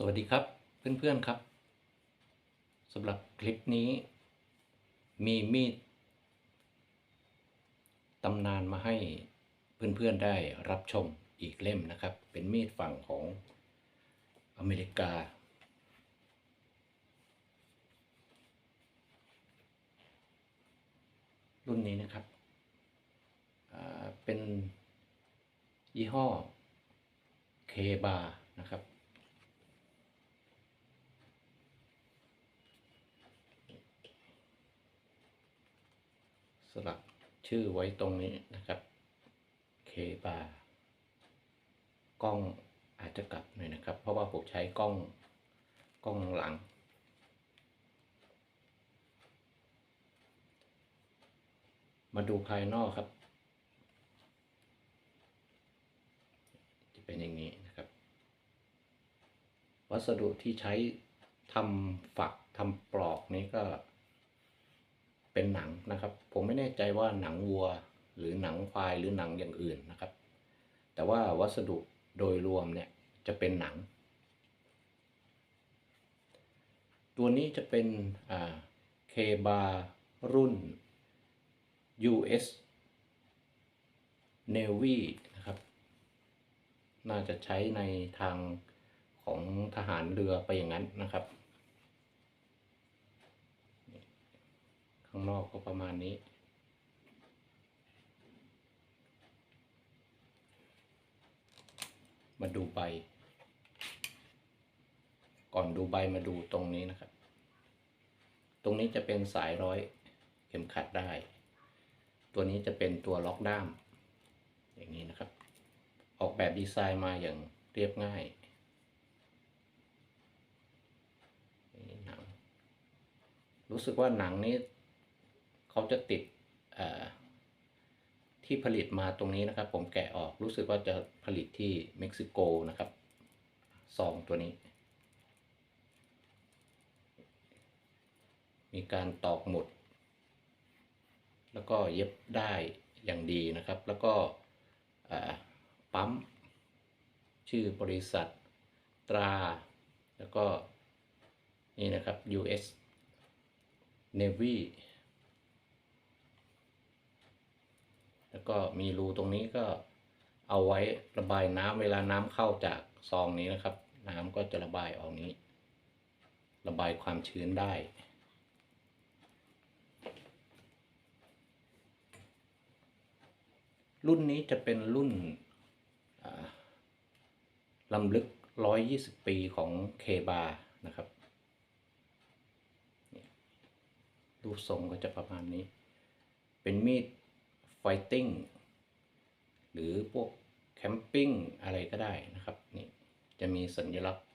สวัสดีครับเพื่อนๆครับสำหรับคลิปนี้ มีมีดตำนานมาให้เพื่อนๆได้รับชมอีกเล่มนะครับ เป็นมีดฝั่งของอเมริกา รุ่นนี้นะครับเป็นยี่ห้อเคบานะครับ ลักชื่อไว้ตรงนี้นะครับเคบากล้องอาจจะกลับหน่อยนะครับ เพราะว่าผมใช้กล้องกล้องหลัง มาดูภายนอกครับ จะเป็นอย่างนี้นะครับ วัสดุที่ใช้ทำฝักทำปลอกนี้ก็ เป็นหนังนะครับ ผมไม่แน่ใจว่าหนังวัว หรือหนังควายหรือหนังอย่างอื่นนะครับ แต่ว่าวัสดุโดยรวมเนี่ยจะเป็นหนัง ตัวนี้จะเป็นเคบารุ่น US Navy นะครับ น่าจะใช้ในทางของทหารเรือไปอย่างนั้นนะครับางนอกก็ประมาณนี้ มาดูใบ ก่อนดูใบมาดูตรงนี้นะครับ ตรงนี้จะเป็นสายร้อยเข็มขัดได้ ตัวนี้จะเป็นตัวล็อกด้าม อย่างนี้นะครับ ออกแบบดีไซน์มาอย่างเรียบง่ายหนังรู้สึกว่าหนังนี้ เขาจะติดที่ผลิตมาตรงนี้นะครับ ผมแกะออกรู้สึกว่าจะผลิตที่เม็กซิโกนะครับซองตัวนี้ มีการตอกหมุด แล้วก็เย็บได้อย่างดีนะครับ แล้วก็ปั๊ม ชื่อบริษัทตรา แล้วก็นี่นะครับ US Navy แล้วก็มีรูตรงนี้ก็เอาไว้ระบายน้ำเวลาน้ำเข้าจากซองนี้นะครับ น้ำก็จะระบายออกนี้ ระบายความชื้นได้รุ่นนี้จะเป็นรุ่นลำลึก 120 ปีของเคบานะครับ รูปทรงก็จะประมาณนี้ เป็นมีด ไฟติ้งหรือพวกแคมปิ้งอะไรก็ได้นะครับนี่จะมีสัญลักษณ์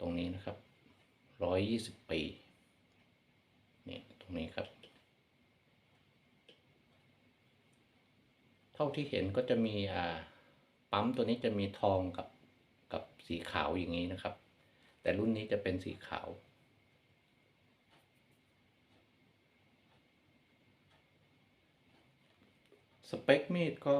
ตรงนี้นะครับร้อยยี่สิบปีนี่ตรงนี้ครับ เท่าที่เห็นก็จะมีอ่าปั๊มตัวนี้จะมีทองกับกับสีขาวอย่างนี้นะครับ แต่รุ่นนี้จะเป็นสีขาว สเปคมีดก็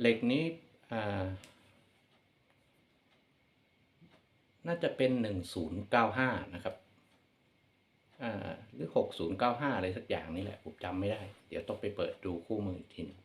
เหล็กนี้น่าจะเป็น 1095 นะครับหรือ 6095 อะไรสักอย่างนี่แหละ ผมจำไม่ได้ เดี๋ยวต้องไปเปิดดูคู่มืออีกทีนึง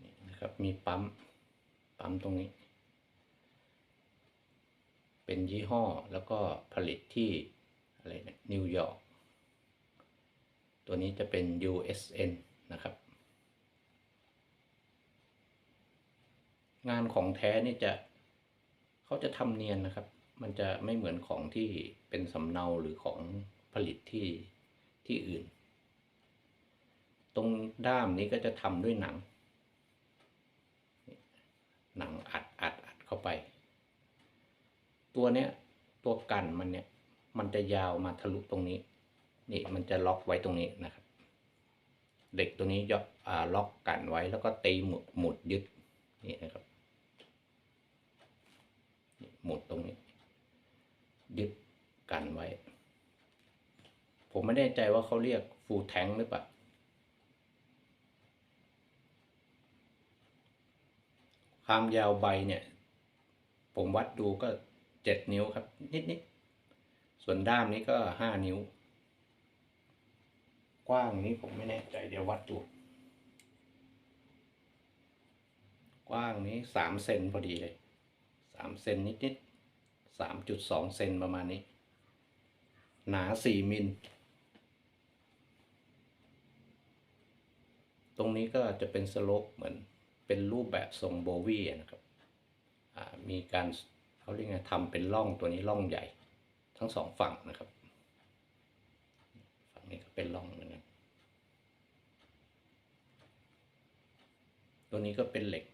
นี่นะครับ มีปั๊ม ปั๊มตรงนี้ เป็นยี่ห้อแล้วก็ผลิตที่อะไรนะนิวยอร์กตัวนี้จะเป็น USN นะครับ งานของแท้นี่จะเขาจะทำเนียนนะครับ มันจะไม่เหมือนของที่เป็นสำเนาหรือของผลิตที่ที่อื่น ตรงด้ามนี้ก็จะทำด้วยหนัง หนังอัดอัดอัดเข้าไป ตัวเนี้ยตัวกันมันเนี่ยมันจะยาวมาทะลุตรงนี้นี่มันจะล็อกไว้ตรงนี้นะครับเด็กตัวนี้ยกอ่าล็อกกันไว้แล้วก็ตีหมุดหมุดยึดนี่นะครับหมุดตรงนี้ ยึดกันไว้ ผมไม่แน่ใจว่าเขาเรียกฟูลแทงหรือเปล่าความยาวใบเนี่ย ผมวัดดูก็ เจ็ดนิ้วครับ นิดๆ ส่วนด้ามนี้ก็ห้านิ้ว กว้างนี้ผมไม่แน่ใจเดี๋ยววัดดูกว้างนี้สามเซนพอดีเลยสามเซนนิดๆสามจุดสองเซนประมาณนี้ หนาสี่มิลตรงนี้ก็จะเป็นสโลปเหมือนเป็นรูปแบบทรงโบวี่นะครับ มีการ เขาเรียกไงทำเป็นร่องตัวนี้ร่องใหญ่ ทั้งสองฝั่งนะครับ ฝั่งนี้ก็เป็นร่องเหมือนกันตัวนี้ก็เป็นเหล็ก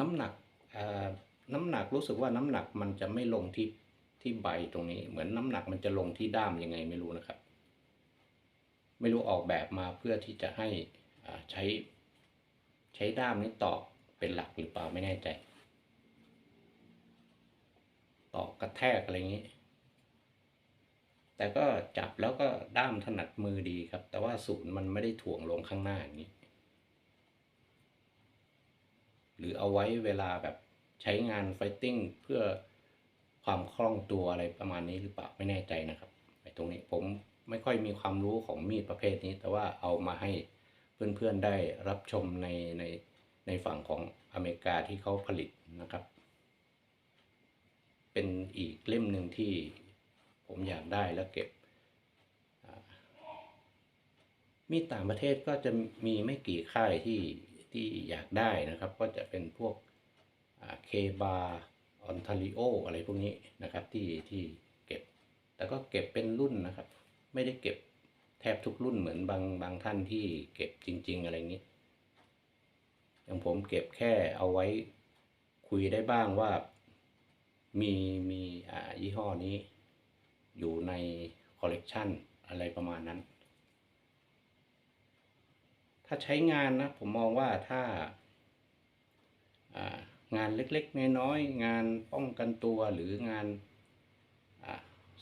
น้ำหนักอ่าน้ำหนักรู้สึกว่าน้ำหนักมันจะไม่ลงที่ที่ใบตรงนี้ เหมือนน้ำหนักมันจะลงที่ด้ามยังไงไม่รู้นะครับ ไม่รู้ออกแบบมาเพื่อที่จะให้ใช้ ใช้ด้ามนี้ตอกเป็นหลักหรือเปล่าไม่แน่ใจ ตอกกระแทกอะไรอย่างนี้ แต่ก็จับแล้วก็ด้ามถนัดมือดีครับ แต่ว่าศูนย์มันไม่ได้ถ่วงลงข้างหน้าอย่างนี้ หรือเอาไว้เวลาแบบใช้งานไฟติ้งเพื่อความคล่องตัวอะไรประมาณนี้หรือเปล่าไม่แน่ใจนะครับไอ้ตรงนี้ผมไม่ค่อยมีความรู้ของมีดประเภทนี้ แต่ว่าเอามาให้ เพื่อนๆได้รับชมในในในฝั่งของอเมริกาที่เขาผลิตนะครับ เป็นอีกเล่มหนึ่งที่ผมอยากได้แล้วเก็บ มีต่างประเทศก็จะมีไม่กี่ค่ายที่ที่อยากได้นะครับ ก็จะเป็นพวกเคบาออนทาริโออะไรพวกนี้นะครับที่ที่เก็บ แต่ก็เก็บเป็นรุ่นนะครับ ไม่ได้เก็บ ทบทุกรุ่นเหมือนบางบางท่านที่เก็บจริง ๆ อะไรอย่างนี้ อย่างผมเก็บแค่เอาไว้คุยได้บ้างว่ามีมีอ่ายี่ห้อนี้ อยู่ในคอลเลกชันอะไรประมาณนั้น ถ้าใช้งานนะ ผมมองว่าถ้าอ่างานเล็กๆ น้อยๆ งานป้องกันตัวหรืองานอา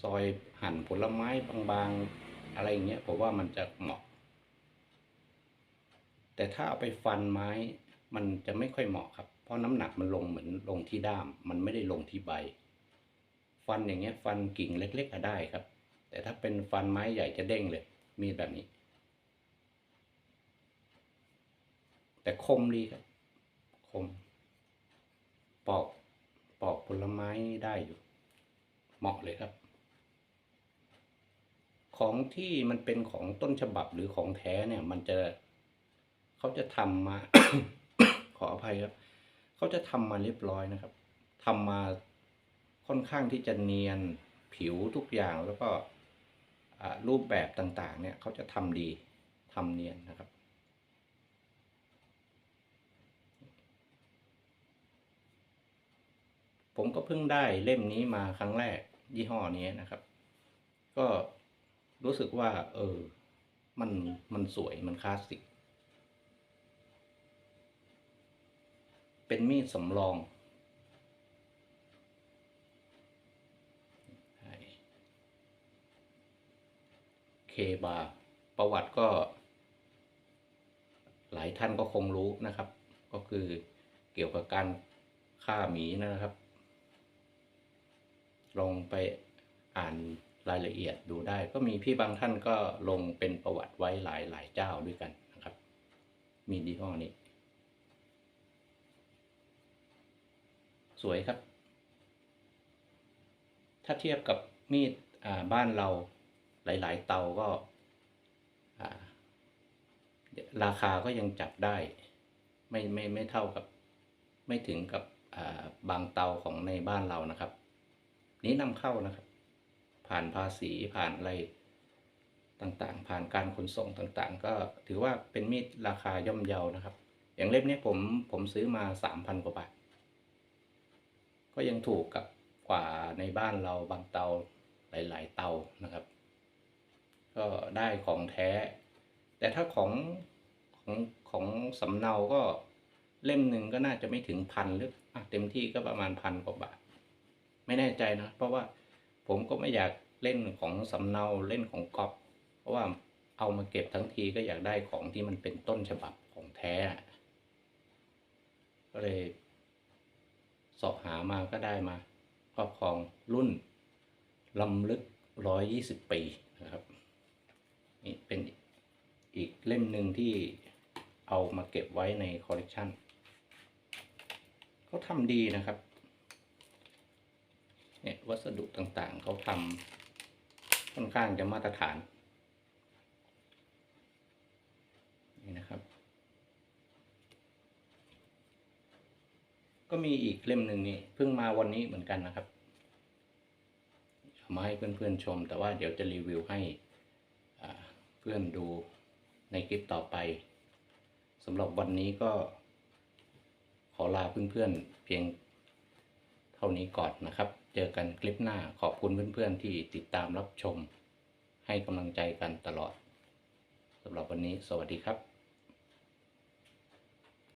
ซอยหั่นผลไม้บางๆ อะไรอย่างเงี้ยผมว่ามันจะเหมาะ แต่ถ้าเอาไปฟันไม้มันจะไม่ค่อยเหมาะครับ เพราะน้ำหนักมันลงเหมือนลงที่ด้าม มันไม่ได้ลงที่ใบ ฟันอย่างเงี้ย ฟันกิ่งเล็กๆก็ได้ครับ แต่ถ้าเป็นฟันไม้ใหญ่จะเด้งเลย มีแบบนี้ แต่คมดีครับ คม ปอกปอกผลไม้ได้อยู่ เหมาะเลยครับ ของที่มันเป็นของต้นฉบับหรือของแท้เนี่ย มันจะเขาจะทำมา ขออภัยครับเขาจะทำมาเรียบร้อยนะครับทำมาค่อนข้างที่จะเนียนผิวทุกอย่างแล้วก็รูปแบบต่างๆ เนี่ยเขาจะทำดีทำเนียนนะครับผมก็เพิ่งได้เล่มนี้มาครั้งแรกยี่ห้อนี้นะครับ ก็ รู้สึกว่า เออ มันมันสวยมันคลาสสิก เป็นมีดสำรองเคบาประวัติก็ หลายท่านก็คงรู้นะครับ ก็คือเกี่ยวกับการฆ่าหมีนะครับ ลองไปอ่าน รายละเอียดดูได้ ก็มีพี่บางท่านก็ลงเป็นประวัติไว้หลายหลายเจ้าด้วยกันนะครับ มีดีห้อนี้ สวยครับ ถ้าเทียบกับมีดบ้านเราหลาย ๆ เตาก็ราคาก็ยังจับได้ ไม่ไม่ไม่เท่ากับไม่ถึงกับบางเตาของในบ้านเรานะครับ นี้นำเข้านะครับ ผ่านภาษีผ่านอะไรต่างๆ ผ่านการขนส่งต่างๆ ก็ถือว่าเป็นมีดราคาย่อมเยานะครับ อย่างเล่มนี้ผมผมซื้อมาสามพันกว่าบาท ก็ยังถูกกับกว่าในบ้านเราบางเตาหลาย ๆ เตานะครับ ก็ได้ของแท้ แต่ถ้าของของของสำเนาก็เล่มหนึ่งก็น่าจะไม่ถึงพันหรืออเต็มที่ก็ประมาณพันกว่าบาท ไม่แน่ใจนะ เพราะว่า ผมก็ไม่อยากเล่นของสำเนาเล่นของก๊อปเพราะว่าเอามาเก็บทั้งทีก็อยากได้ของที่มันเป็นต้นฉบับของแท้ ก็เลยสอบหามาก็ได้มาครอบครองรุ่นลำลึก 120 ปีนะครับนี่เป็นอีกเล่มหนึ่งที่เอามาเก็บไว้ในคอลเลกชันเขาทำดีนะครับ เนี่ยวัสดุต่างๆ เขาทำค่อนข้างจะมาตรฐาน นี่นะครับ ก็มีอีกเล่มหนึ่งนี่เพิ่งมาวันนี้เหมือนกันนะครับมาให้เพื่อนๆชม แต่ว่าเดี๋ยวจะรีวิวให้เพื่อนดูในคลิปต่อไปสำหรับวันนี้ก็ขอลาเพื่อนๆเพียงเท่านี้ก่อนนะครับ จอกันคลิปหน้าขอบคุณเพื่อนๆที่ติดตามรับชม ให้กำลังใจกันตลอดสำหรับวันนี้สวัสดีครับ